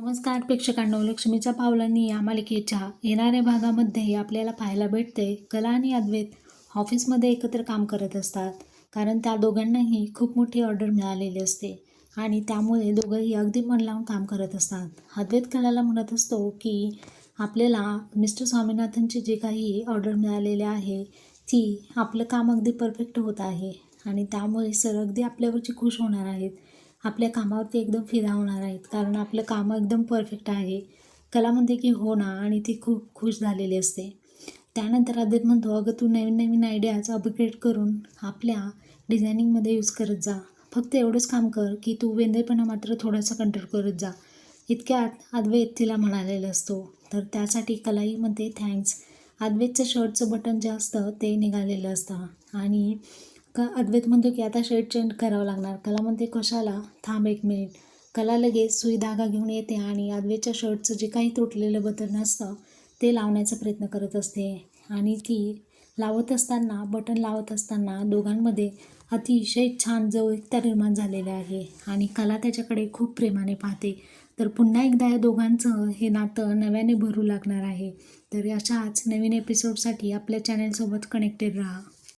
नमस्कार प्रेक्षकांनो. लक्ष्मीच्या पावलांनी या मालिकेच्या येणाऱ्या भागामध्ये आपल्याला पाहायला भेटते कला आणि अद्वैत. ऑफिसमध्ये एकत्र काम करत असतात कारण त्या दोघांनाही खूप मोठी ऑर्डर मिळालेली असते आणि त्यामुळे दोघंही अगदी मन लावून काम करत असतात. अद्वैत कलाला म्हणत असतो की आपल्याला मिस्टर स्वामीनाथनची जे काही ऑर्डर मिळालेली आहे ती आपलं काम अगदी परफेक्ट होत आहे आणि त्यामुळे सर अगदी आपल्यावरची खुश होणार आहेत. आपल्या कामावरती एकदम फिदा होणार आहेत. कारण आपलं काम एकदम परफेक्ट आहे. कला म्हणते की हो ना आणि ती खूप खुश झालेली असते. त्यानंतर आदित म्हणतो अगं तू नवीन नवीन आयडियाज अपग्रेड करून आपल्या डिझायनिंगमध्ये यूज करत जा. फक्त एवढंच काम कर की तू वेंदेपणा मात्र थोडासा कंट्रोल करत जा. इतक्या अद्वैत तिला म्हणालेला असतो. तर त्यासाठी कलाईमध्ये म्हणते थँक्स अद्वैतचं शर्टचं बटन जे असतं ते निघालेलं असतं. आणि का अद्वैत म्हणतो की आता शर्ट चेंज करावं लागणार. कला म्हणते कशाला? थांब एक मिनिट. कला लगेच सुई धागा घेऊन येते आणि अद्वैतच्या शर्टचं जे काही तुटलेलं बटन असतं ते लावण्याचा प्रयत्न करत असते. आणि ती लावत असताना बटन लावत असताना दोघांमध्ये अतिशय छान जवळीकता निर्माण झालेली आहे. आणि कला त्याच्याकडे खूप प्रेमाने पाहते. तर पुन्हा एकदा या दोघांचं हे नातं नव्याने भरू लागणार आहे. तर अशाच नवीन एपिसोडसाठी आपल्या चॅनलसोबत कनेक्टेड राहा.